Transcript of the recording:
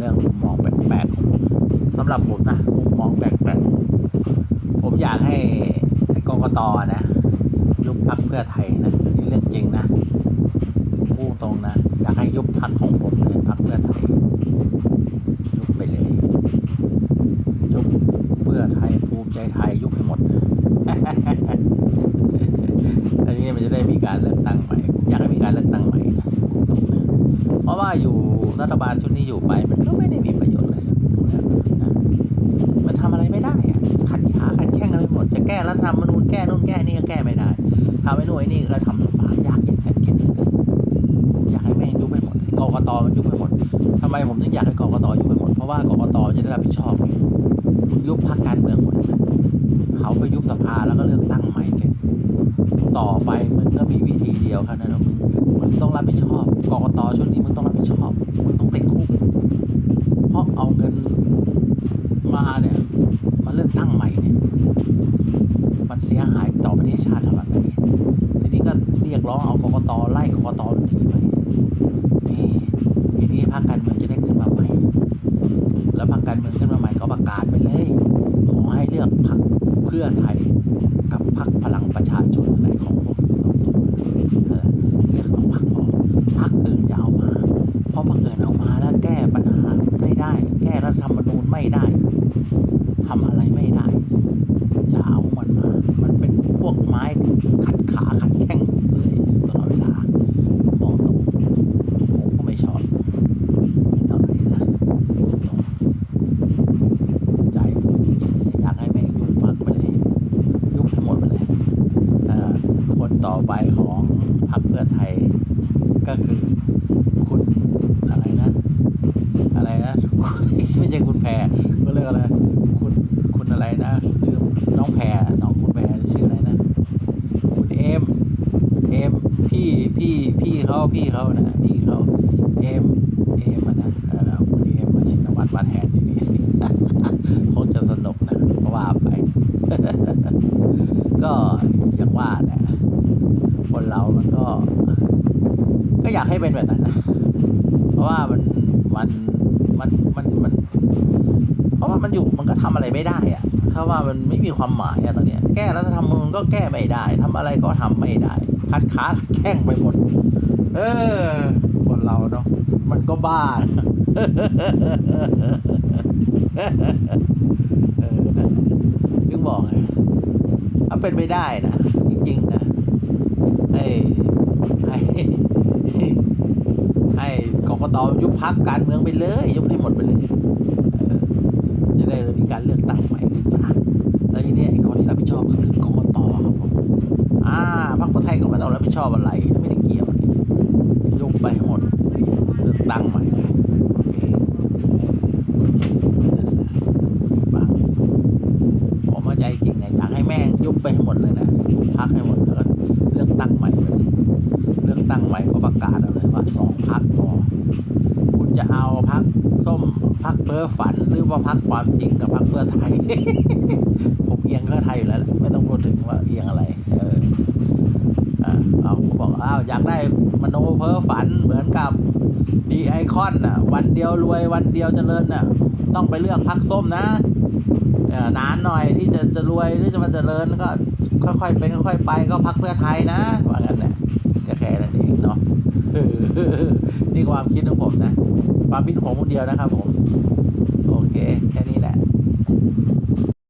เรื่องมุมมองแปลกๆสำหรับผมนะมุมมองแปลกๆผมอยากให้ไอ้กกตนะยุบพักเพื่อไทยนะนี่เรื่องจริงนะพูดตรงนะอยากให้ยุบพักของผมเลยพักเพื่อไทยยุบไปเลยยุบเพื่อไทยภูมิใจไทยยุบให้หมดนะอันนี้มันจะได้มีการเลือกตั้งใหม่อยากให้มีการเลือกตั้งใหม่นะพูดตรงนะเพ ราะว่าอยู่รัฐบาลชุดนี้อยู่ไป มันก็ไม่ได้มีประโยชน์อะไรนะดูแล้วนะมันทำอะไรไม่ได้อะขัดขาขัดแข้งกันไปหมดจะแก้รัฐธรรมนูญแก้นู่นแก้นี่ก็แก้ไม่ได้ทำไอ้นู่นไอ้นี่ก็ทำลำบากยากเย็นแสนเข็ญอเกินอยากให้แม่งยุบไปหมดให้กกตมันยุบไปหมดทำไมผมถึงอยากให้กกตยุบไปหมดเพราะว่ากกตจะได้รับผิดชอบมึงยุบพรรคการเมืองหมดเขาไปยุบสภาแล้วก็เลือกตั้งใหม่เสร็จต่อไปมึงก็มีวิธีเดียวแค่นั้นแหละมึง มึงต้องรับผิดชอบกกตชุดนี้มึงต้องรับผิดชอบมึงต้องติดคุกเพราะเอาเงินมาเนี่ยมาเลือกตั้งใหม่เนี่ยมันเสียหายต่อประเทศชาติเท่าไหร่ทีนี้ก็เรียกร้องเอากกตไล่กกตหนีไปนี่ทีนี้พรรคการเมืองจะได้ขึ้นมาใหม่แล้วพรรคการเมืองขึ้นมาใหม่ก็ประกาศไปเลยขอให้เลือกพรรคเพื่อไทยกับพรรคพลังประชาชนอะไรของพวกสองสมเออเลือกเอาพรรคพอพรรคอื่นจะเอามา เพราะพรรคอื่นเอามาแล้วแก้ปัญหา ได้แก้รัฐธรรมนูญไม่ได้ทำอะไรไม่ได้ อย่าเอามันมา มันเป็นพวกไม้ขัดขาขัดแข้งเลยตลอดเวลามองตรงผมก็ไม่ชอบเท่าไหร่นะตรงใจผมอยากให้แม่งยุบพักไปเลย ยุบห้หมดไปเลยเคนต่อไปของพรรคเพื่อไทยก็คือคุณอะไรนะอะไร นะไม่ใช่คุณแพรก็เรียกอะไรคุณคุณอะไรนะลืมน้องแพรน้องคุณแพรชื่ออะไรนะ คุณเอ็มเอ็มพี่พี่พี่เขาพี่เขานะพี่เขาเอ็มเอ็มนะเออคุณเอ็มมาชินวัตรมาแทนที่นี่สิคงจะสนุกนะเพราะว่าไป ก็อย่างว่าแหละคนเรามันก็ ก็อยากให้เป็นแบบนั้นนะเพราะว่ามันมัน มันมันมันเพราะว่ามันอยู่มันก็ทำอะไรไม่ได้อะเขาว่ามันไม่มีความหมายอะตอนเนี้ย แก้รัฐธรรมนูญก็แก้ไม่ได้ทำอะไรก็ทำไม่ได้คัดขาคัดแข้งไปหมด เออ คนเราเนาะมันก็บ้าถึงบอกไงถ้าเป็นไม่ได้นะจริงๆนะให้ให้ให้กก ตยุบพักการเมืองไปเลย ยุบให้หมดไปเลยจะได้มีการเลือกตั้งใหม่ขึ้นมาแล้วทีนี้ไอ้คนที่รับผิดชอบก็คือกกตครับผมอ่าพรรคเพื่อไทยก็ไม่ต้องรับผิดชอบอะไรไม่ได้เกี่ยวนี่ยุบไปให้หมด เลือกตั้งใหม่เลยโอเคนั่นแหละฟังผมเข้าใจจริงไงอยากให้แม่งยุบไปให้หมดเลยนะยุบพักให้หมดแล้วก็เลือกตั้งใหม่ไปเลยเลือ ก็ประกาศเอาเลยว่าสองพักพอคุณจะเอาพักส้มพักเพ้อฝันหรือว่าพักความจริงกับพักเพื่อไทย ผมเอียงเพื่อไทยอยู่แล้ว ไม่ต้องพูดถึงว่าเอียงอะไร เอออ่าเอาผมบอกอ้าวอยากได้มโนเพ้อฝันเหมือนกับดีไอคอนอะ วันเดียวรวยวันเดียวเจริญอะ ต้องไปเลือกพักส้มนะนานหน่อยที่จะจะรวยหรือจะมาเจริญก็ค่อยๆเป็นค่อยๆไปก็พักเพื่อไทยนะว่างั้นแหละ แค่นั้นเองเนาะนี่ความคิดของผมนะ ความคิดของผมคนเดียวนะครับผม โอเคแค่